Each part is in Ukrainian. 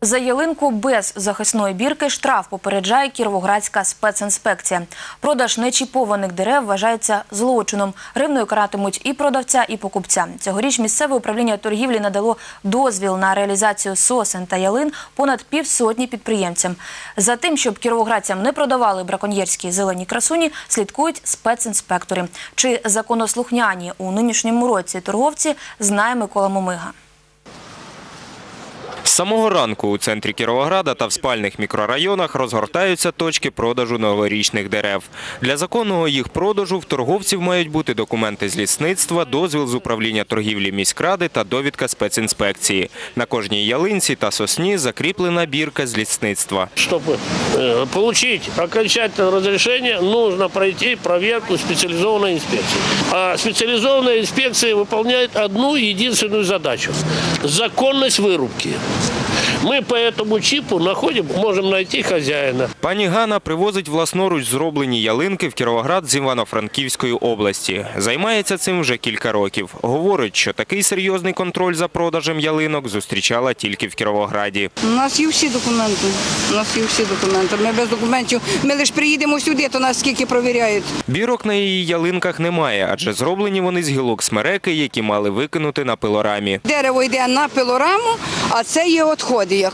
За ялинку без захисної бірки штраф попереджає Кіровоградська спецінспекція. Продаж нечіпованих дерев вважається злочином. Гривною каратимуть і продавця, і покупця. Цьогоріч місцеве управління торгівлі надало дозвіл на реалізацію сосен та ялин понад півсотні підприємцям. За тим, щоб кіровоградцям не продавали браконьєрські зелені красуні, слідкують спецінспектори. Чи законослухняні у нинішньому році торговці, знає Микола Момига З самого ранку у центрі Кіровограда та в спальних мікрорайонах розгортаються точки продажу новорічних дерев. Для законного їх продажу в торговців мають бути документи з лісництва, дозвіл з управління торгівлі міськради та довідка спецінспекції. На кожній ялинці та сосні закріплена бірка з лісництва. Чтобы э, получить окончательное разрешение, нужно пройти проверку специализованной инспекции. А специализованная инспекция выполняет одну единственную задачу – законность вырубки. Мы по этому чипу находим, можем найти хозяина. Пані Ганна привозить власноруч зроблені ялинки в Кіровоград з Івано-Франківської області. Займається цим вже кілька років. Говорить, що такий серйозний контроль за продажем ялинок зустрічала тільки в Кіровограді. У нас є всі документи. У нас є всі документи. Ми без документів. Ми лише приїдемо сюди, то нас скільки провіряють. Бірок на її ялинках немає, адже зроблені вони з гілок смереки, які мали викинути на пилорамі. Дерево йде на пилораму, а це є відходи, як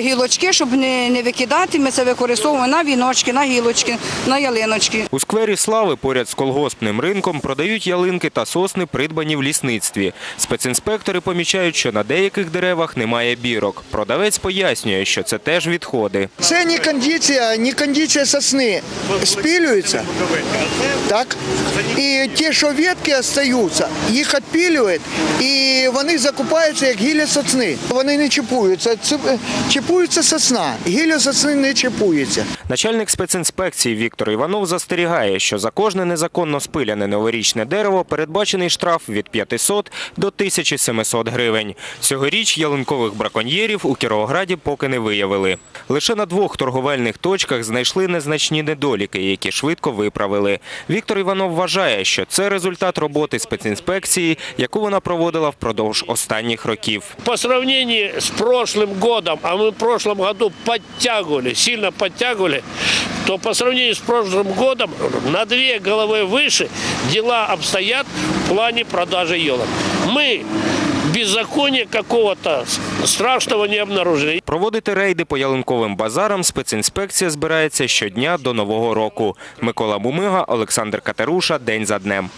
гілочки, щоб не, не викидати. Ми це використовуємо на віночки, на гілочки, на ялиночки. У сквері Слави поряд з колгоспним ринком продають ялинки та сосни, придбані в лісництві. Спецінспектори помічають, що на деяких деревах немає бірок. Продавець пояснює, що це теж відходи. Це не кондиція, не кондиція сосни. Спілюються, так? І ті, що ветки залишаються, їх відпілюють і вони закупаються як гілля сосни. Вони не чіпуються, чіпується сосна, гілля сосни не чіпується. Начальник спецінспекції Віктор Іванов застерігає, що за кожне незаконно спиляне новорічне дерево передбачений штраф від 500 до 1700 гривень. Цьогоріч ялинкових браконьєрів у Кіровограді поки не виявили. Лише на двох торговельних точках знайшли незначні недоліки, які швидко виправили. Віктор Іванов вважає, що це результат роботи спецінспекції, яку вона проводила впродовж останніх років. По сравнению с прошлым годом, а мы в прошлом году подтягивали, сильно подтягивали, то по сравнению с прошлым годом на две головы выше дела обстоят в плане продажи елок. Мы беззакония какого-то страшного не обнаружили. Проводити рейди по ялинковим базарам спецінспекція збирається щодня до Нового року. Микола Бумига, Олександр Катеруша. День за днем.